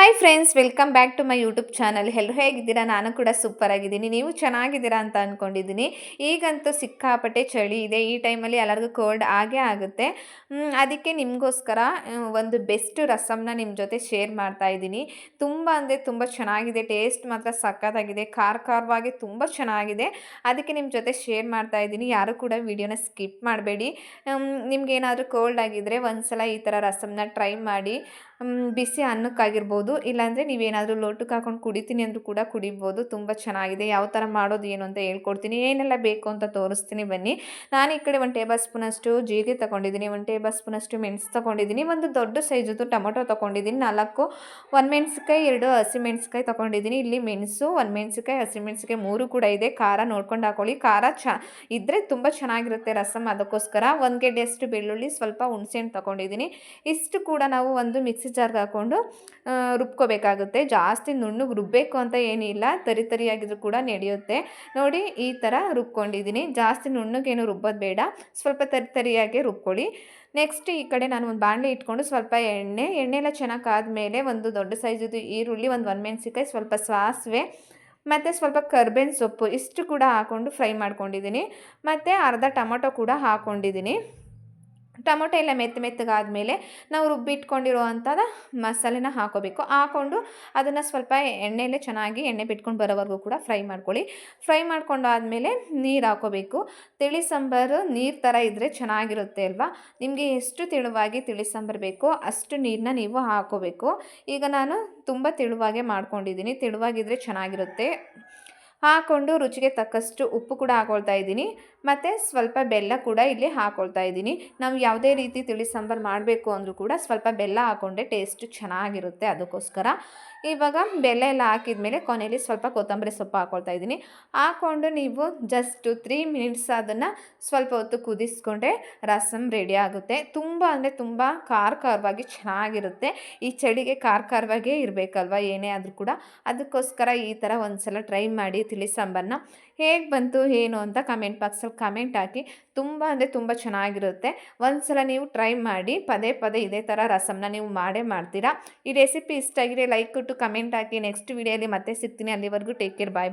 Hi friends welcome back to my YouTube channel ಎಲ್ಲರೂ ಹೇಗಿದ್ದೀರಾ? ನಾನು ಕೂಡ ಸೂಪರ್ ಆಗಿದ್ದೀನಿ. ನೀವು ಚೆನ್ನಾಗಿದ್ದೀರಾ ಅಂತ ಅಂದ್ಕೊಂಡಿದ್ದೀನಿ ಈಗಂತೂ ಸಿಕ್ಕಾಪಟ್ಟೆ ಚಳಿ ಇದೆ. ಈ ಟೈಮಲ್ಲಿ ಎಲ್ಲರಿಗೂ ಕೋಲ್ಡ್ ಆಗೇ ಆಗುತ್ತೆ. ಅದಕ್ಕೆ ನಿಮಗೋಸ್ಕರ ಒಂದು ಬೆಸ್ಟ್ ರಸಮ್ನ ನಿಮ್ಮ ಜೊತೆ ಶೇರ್ ಮಾಡ್ತಾ ಇದ್ದೀನಿ. ತುಂಬ ಅಂದರೆ ತುಂಬ ಚೆನ್ನಾಗಿದೆ. ಟೇಸ್ಟ್ ಮಾತ್ರ ಸಕ್ಕತ್ತಾಗಿದೆ ಖಾರ ಖಾರವಾಗಿ ತುಂಬ ಚೆನ್ನಾಗಿದೆ. ಅದಕ್ಕೆ ನಿಮ್ಮ ಜೊತೆ ಶೇರ್ ಮಾಡ್ತಾ ಇದ್ದೀನಿ. ಯಾರು ಕೂಡ ವಿಡಿಯೋನ ಸ್ಕಿಪ್ ಮಾಡಬೇಡಿ. ನಿಮ್ಗೇನಾದರೂ ಕೋಲ್ಡ್ ಆಗಿದ್ದರೆ ಒಂದು ಸಲ ಈ ಥರ ರಸಮ್ನ ಟ್ರೈ ಮಾಡಿ. ಬಿಸಿ ಅನ್ನಕ್ಕಾಗಿರ್ಬೋದು. ಇಲ್ಲಾಂದರೆ ನೀವೇನಾದರೂ ಲೋಟಕ್ಕೆ ಹಾಕೊಂಡು ಕುಡಿತೀನಿ ಅಂದರೂ ಕೂಡ ಕುಡಿಬೋದು. ತುಂಬ ಚೆನ್ನಾಗಿದೆ. ಯಾವ ಥರ ಮಾಡೋದು ಏನು ಅಂತ ಹೇಳ್ಕೊಡ್ತೀನಿ. ಏನೆಲ್ಲ ಬೇಕು ಅಂತ ತೋರಿಸ್ತೀನಿ ಬನ್ನಿ. ನಾನು ಈ ಕಡೆ ಒಂದು ಟೇಬಲ್ ಸ್ಪೂನಷ್ಟು ಜೀರಿಗೆ ತೊಗೊಂಡಿದ್ದೀನಿ. ಒಂದು ಟೇಬಲ್ ಸ್ಪೂನಷ್ಟು ಮೆಣಸು ತೊಗೊಂಡಿದ್ದೀನಿ. ಒಂದು ದೊಡ್ಡ ಸೈಜದ್ದು ಟೊಮೊಟೊ ತೊಗೊಂಡಿದ್ದೀನಿ. ನಾಲ್ಕು, ಒಂದು ಮೆಣಸಿಕಾಯಿ ಎರಡು ಹಸಿಮೆಣ್ಸಿಕಾಯಿ ತೊಗೊಂಡಿದ್ದೀನಿ. ಇಲ್ಲಿ ಮೆಣಸು, ಒಂದು ಮೆಣಸಿನ್ಕಾಯಿ ಹಸಿಮೆಣ್ಸಿಕಾಯಿ ಮೂರು ಕೂಡ ಇದೆ. ಖಾರ ನೋಡ್ಕೊಂಡು ಹಾಕೊಳ್ಳಿ. ಖಾರ ಚ ಇದ್ದರೆ ತುಂಬ ಚೆನ್ನಾಗಿರುತ್ತೆ ರಸಮ್ ಅದಕ್ಕೋಸ್ಕರ ಒಂದು ಗೆಡ್ಡೆಯಷ್ಟು ಬೆಳ್ಳುಳ್ಳಿ, ಸ್ವಲ್ಪ ಹುಣಸೆಹಣ್ಣು ತೊಗೊಂಡಿದ್ದೀನಿ. ಇಷ್ಟು ಕೂಡ ನಾವು ಒಂದು ಮಿಕ್ಸಿ ಜಾರ್ಗೆ ಹಾಕ್ಕೊಂಡು ರುಬ್ಕೋಬೇಕಾಗುತ್ತೆ. ಜಾಸ್ತಿ ನುಣ್ಣಗೆ ರುಬ್ಬಬೇಕು ಅಂತ ಏನಿಲ್ಲ ತರಿ ತರಿಯಾಗಿದ್ರು ಕೂಡ ನಡೆಯುತ್ತೆ. ನೋಡಿ, ಈ ಥರ ರುಬ್ಕೊಂಡಿದ್ದೀನಿ. ಜಾಸ್ತಿ ನುಣ್ಣಗೇನು ರುಬ್ಬೋದು ಬೇಡ. ಸ್ವಲ್ಪ ತರಿ ತರಿಯಾಗಿ ರುಬ್ಕೊಳ್ಳಿ. ನೆಕ್ಸ್ಟ್ ಈ ಕಡೆ ನಾನು ಒಂದು ಬಾಣಲೆ ಇಟ್ಕೊಂಡು ಸ್ವಲ್ಪ ಎಣ್ಣೆ ಎಣ್ಣೆ ಎಲ್ಲ ಚೆನ್ನಾಗಿ ಆದಮೇಲೆ ಒಂದು ದೊಡ್ಡ ಸೈಜದು ಈರುಳ್ಳಿ, ಒಂದು ಒಣಮೆಣ್ಸಿಕಾಯಿ ಸ್ವಲ್ಪ ಸಾಸಿವೆ, ಮತ್ತು ಸ್ವಲ್ಪ ಕರ್ಬೇವಿನ ಸೊಪ್ಪು ಇಷ್ಟು ಕೂಡ ಹಾಕ್ಕೊಂಡು ಫ್ರೈ ಮಾಡ್ಕೊಂಡಿದ್ದೀನಿ. ಮತ್ತು ಅರ್ಧ ಟೊಮೊಟೊ ಕೂಡ ಹಾಕ್ಕೊಂಡಿದ್ದೀನಿ ಟೊಮೊಟೊ ಎಲ್ಲ ಮೆತ್ತ ಮೆತ್ತಗಾದಮೇಲೆ ನಾವು ರುಬ್ಬಿಟ್ಕೊಂಡಿರೋ ಅಂಥದ್ದು ಮಸಾಲೆನ ಹಾಕೋಬೇಕು. ಹಾಕೊಂಡು ಅದನ್ನು ಸ್ವಲ್ಪ ಎಣ್ಣೆಯಲ್ಲೇ ಚೆನ್ನಾಗಿ ಎಣ್ಣೆ ಬಿಟ್ಕೊಂಡು ಬರೋವರೆಗೂ ಕೂಡ ಫ್ರೈ ಮಾಡ್ಕೊಳ್ಳಿ. ಫ್ರೈ ಮಾಡ್ಕೊಂಡಾದಮೇಲೆ ನೀರು ಹಾಕೋಬೇಕು. ತಿಳಿ ಸಾಂಬಾರು ನೀರು ಥರ ಇದ್ದರೆ ಚೆನ್ನಾಗಿರುತ್ತೆ ಅಲ್ವಾ? ನಿಮಗೆ ಎಷ್ಟು ತೆಳುವಾಗಿ ತಿಳಿ ಸಾಂಬಾರು ಬೇಕೋ ಅಷ್ಟು ನೀರನ್ನ ನೀವು ಹಾಕೋಬೇಕು. ಈಗ ನಾನು ತುಂಬ ತೆಳುವಾಗೆ ಮಾಡ್ಕೊಂಡಿದ್ದೀನಿ. ತೆಳುವಾಗಿದ್ದರೆ ಚೆನ್ನಾಗಿರುತ್ತೆ. ಹಾಕ್ಕೊಂಡು ರುಚಿಗೆ ತಕ್ಕಷ್ಟು ಉಪ್ಪು ಕೂಡ ಹಾಕೊಳ್ತಾ ಇದ್ದೀನಿ. ಮತ್ತು ಸ್ವಲ್ಪ ಬೆಲ್ಲ ಕೂಡ ಇಲ್ಲಿ ಹಾಕೊಳ್ತಾ ಇದ್ದೀನಿ. ನಾವು ಯಾವುದೇ ರೀತಿ ತಿಳಿ ಸಾಂಬಾರು ಮಾಡಬೇಕು ಅಂದರೂ ಕೂಡ ಸ್ವಲ್ಪ ಬೆಲ್ಲ ಹಾಕೊಂಡೆ ಟೇಸ್ಟ್ ಚೆನ್ನಾಗಿರುತ್ತೆ ಅದಕ್ಕೋಸ್ಕರ. ಇವಾಗ ಬೆಲ್ಲ ಎಲ್ಲ ಹಾಕಿದ ಮೇಲೆ ಕೊನೆಯಲ್ಲಿ ಸ್ವಲ್ಪ ಕೊತ್ತಂಬರಿ ಸೊಪ್ಪು ಹಾಕೊಳ್ತಾ ಇದ್ದೀನಿ. ಹಾಕೊಂಡು ನೀವು ಜಸ್ಟು ತ್ರೀ ಮಿನಿಟ್ಸ್ ಅದನ್ನು ಸ್ವಲ್ಪ ಹೊತ್ತು ಕುದಿಸ್ಕೊಂಡ್ರೆ ರಸಮ್ ರೆಡಿ ಆಗುತ್ತೆ. ತುಂಬ ಅಂದರೆ ತುಂಬ ಖಾರ ಖಾರವಾಗಿ ಚೆನ್ನಾಗಿರುತ್ತೆ. ಈ ಚಳಿಗೆ ಖಾರ ಖಾರವಾಗೇ ಇರಬೇಕಲ್ವ ಏನೇ ಆದರೂ ಕೂಡ. ಅದಕ್ಕೋಸ್ಕರ ಈ ಥರ ಒಂದು ಸಲ ಟ್ರೈ ಮಾಡಿ ತಿಳಿ ಸಾಂಬಾರನ್ನ ಹೇಗೆ ಬಂತು, ಏನು ಅಂತ ಕಮೆಂಟ್ ಬಾಕ್ಸಲ್ಲಿ ಕಮೆಂಟ್ ಹಾಕಿ. ತುಂಬ ಅಂದರೆ ತುಂಬ ಚೆನ್ನಾಗಿರುತ್ತೆ. ಒಂದು ಸಲ ನೀವು ಟ್ರೈ ಮಾಡಿ, ಪದೇ ಪದೇ ಇದೇ ಥರ ರಸಮ್ನ ನೀವು ಮಾಡೇ ಮಾಡ್ತೀರಾ. ಈ ರೆಸಿಪಿ ಇಷ್ಟ ಆಗಿದೆ ಲೈಕ್ ಕೊಟ್ಟು ಕಮೆಂಟ್ ಹಾಕಿ. ನೆಕ್ಸ್ಟ್ ವಿಡಿಯೋಲಿ ಮತ್ತೆ ಸಿಗ್ತೀನಿ. ಅಲ್ಲಿವರೆಗೂ ಟೇಕ್ ಕೇರ್ ಬಾಯ್